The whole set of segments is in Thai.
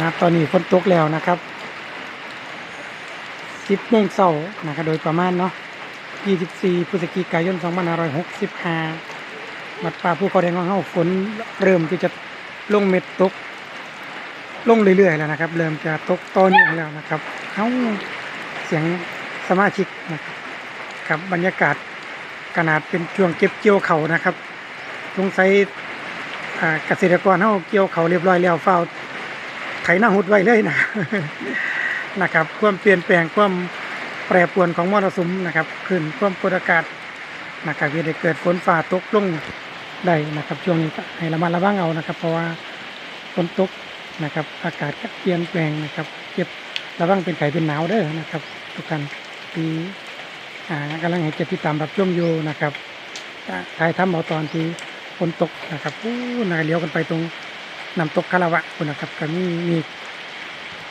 นะครับ ตอนนี้ฝนตกแล้วนะครับสิบโมงเช้านะครับโดยประมาณเนาะ24พฤศจิกายน2565บัดป่าภูเขาแดงของเฮาฝนเริ่มที่จะลงเม็ดตก ลงเรื่อยๆแล้วนะครับ เริ่มจะตกต่อเนื่องแล้วนะครับเอ้าเสียงสมาชิกนะครับกับบรรยากาศขนาดเป็นช่วงเก็บเกี่ยวเขานะครับสงสัยอ่าเกษตรกรเฮาเกี่ยวเขาเรียบร้อยแล้วเฝ้า ไถหน้าหุดไว้เลยนะนะครับ ความเปลี่ยนแปลงความแปรปรวนของมรสุมนะครับขึ้นความกดอากาศนะครับที่ได้เกิดฝนฟ้าตกลงได้นะครับ ช่วงนี้ให้ระมัดระวังเอานะครับ เพราะว่าฝนตกนะครับ อากาศก็เปลี่ยนแปลงนะครับ เก็บระวังเป็นไข้เป็นหนาวเด้อนะครับ ทุกท่านที่อ่ากำลังให้เก็บที่ตามรับชมอยู่นะครับอ่าถ่ายทำเอาตอนที่ฝนตกนะครับอู้นาเลี้ยวกันไปตรง น้ำตกคาราวะคุณนะครับก็มีมี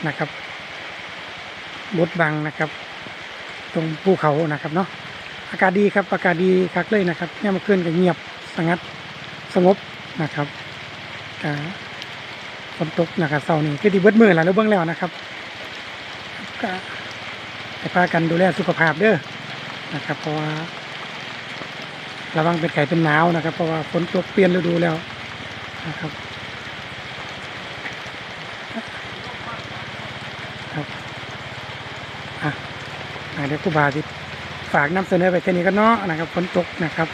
นะครับบดบังนะครับ ตรงภูเขานะครับเนาะอากาศดีครับอากาศดีคักเลยนะครับเนี่ยมมาขึ้นก็เงียบสงัดสงบนะครับฝนตกนะครับเสาร์นี้คือดีเบิดมือแล้วเราเบิ่งแล้วนะครับก็ให้พากันดูแลสุขภาพเด้อนะครับ เพราะว่าระวังเป็นไข้เป็นหนาวนะครับ เพราะว่าฝนตกเปลี่ยนฤดูแล้วนะครับ เดี๋ยวกูบาสิฝากน้ำเสนอไปแค่นี้ก็เนาะนะครับฝนตกนะครับ